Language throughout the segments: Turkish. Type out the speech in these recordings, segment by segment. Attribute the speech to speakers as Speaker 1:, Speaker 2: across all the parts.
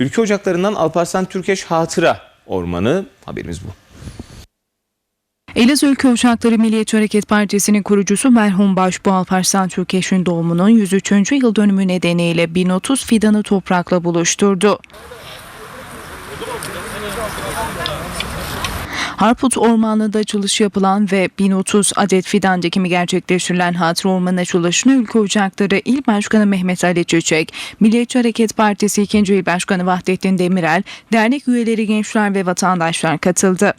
Speaker 1: Ülke Ocakları'ndan Alparslan Türkeş Hatıra Ormanı haberimiz bu.
Speaker 2: Elazığ Ülke Ocakları Milliyetçi Hareket Partisi'nin kurucusu merhum Başbuğ Alparslan Türkeş'in doğumunun 103. yıl dönümü nedeniyle 1030 fidanı toprakla buluşturdu. Harput Ormanı'nda açılış yapılan ve 1030 adet fidan dikimi gerçekleştirilen Hatıra Ormanı açılışına Ülke Ocakları İl Başkanı Mehmet Ali Çiçek, Milliyetçi Hareket Partisi 2. İl Başkanı Vahdettin Demirel, dernek üyeleri, gençler ve vatandaşlar katıldı.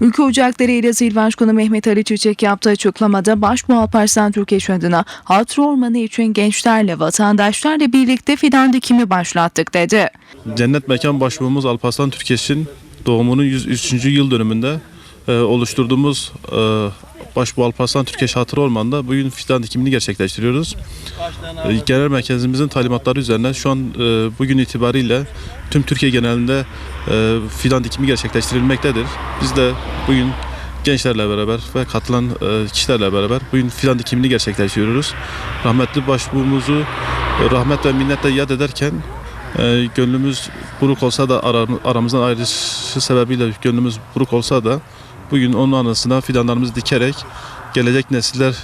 Speaker 2: Ülke Ocakları Elazığ Başkanı Mehmet Ali Çiçek yaptığı açıklamada Başbuğ Alparslan Türkeş adına Hatıra Ormanı için gençlerle, vatandaşlarla birlikte fidan dikimi başlattık dedi.
Speaker 3: Cennet Mekan Başbuğumuz Alparslan Türkeş'in doğumunun 103. yıl dönümünde e, oluşturduğumuz Başbuğ Alparslan Türkeş Hatıra Ormanı'nda bugün fidan dikimini gerçekleştiriyoruz. E, genel merkezimizin talimatları üzerine şu an e, bugün itibariyle tüm Türkiye genelinde e, fidan dikimi gerçekleştirilmektedir. Biz de bugün gençlerle beraber ve katılan kişilerle beraber bugün fidan dikimini gerçekleştiriyoruz. Rahmetli başbuğumuzu rahmet ve minnetle yad ederken gönlümüz buruk olsa da aram- aramızdan ayrılışı sebebiyle gönlümüz buruk olsa da bugün onun anısına fidanlarımızı dikerek gelecek nesiller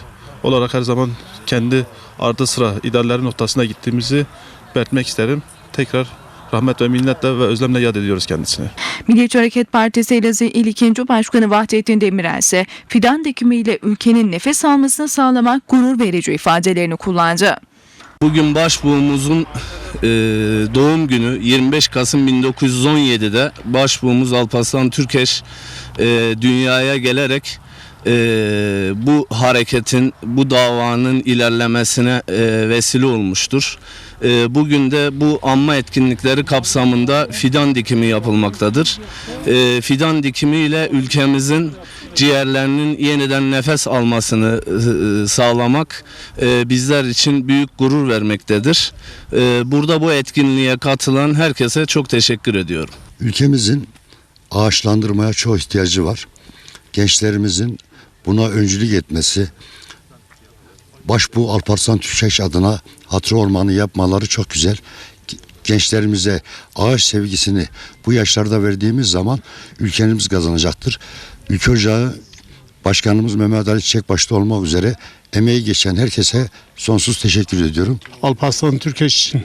Speaker 3: olarak her zaman kendi ardı sıra ideallerin noktasına gittiğimizi belirtmek isterim. Tekrar rahmet ve minnetle ve özlemle yad ediyoruz kendisini.
Speaker 2: Milliyetçi Hareket Partisi Elazığ İl 2. Başkanı Vahdettin Demirel ise fidan dikimiyle ülkenin nefes almasını sağlamak gurur verici ifadelerini kullandı.
Speaker 4: Bugün başbuğumuzun e, doğum günü 25 Kasım 1917'de başbuğumuz Alparslan Türkeş e, dünyaya gelerek e, bu hareketin, bu davanın ilerlemesine e, vesile olmuştur. E, bugün de bu anma etkinlikleri kapsamında fidan dikimi yapılmaktadır. E, fidan dikimiyle ülkemizin ciğerlerinin yeniden nefes almasını e, sağlamak e, bizler için büyük gurur vermektedir. E, Burada bu etkinliğe katılan herkese çok teşekkür ediyorum.
Speaker 5: Ülkemizin ağaçlandırmaya çok ihtiyacı var. Gençlerimizin buna öncülük etmesi, Başbuğ Alparslan Türkeş adına hatır ormanı yapmaları çok güzel. Gençlerimize ağaç sevgisini bu yaşlarda verdiğimiz zaman ülkemiz kazanacaktır. Ülke Ocağı Başkanımız Mehmet Ali Çiçek başta olmak üzere emeği geçen herkese sonsuz teşekkür ediyorum.
Speaker 6: Alparslan Türkeş için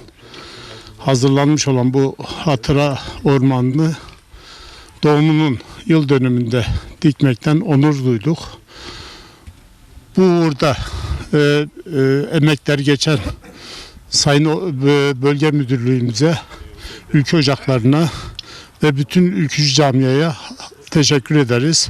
Speaker 6: hazırlanmış olan bu hatıra ormanını doğumunun yıl dönümünde dikmekten onur duyduk. Bu uğurda e, e, emekler geçen Sayın Bölge Müdürlüğümüze, ülke ocaklarına ve bütün ülkücü camiaya teşekkür ederiz.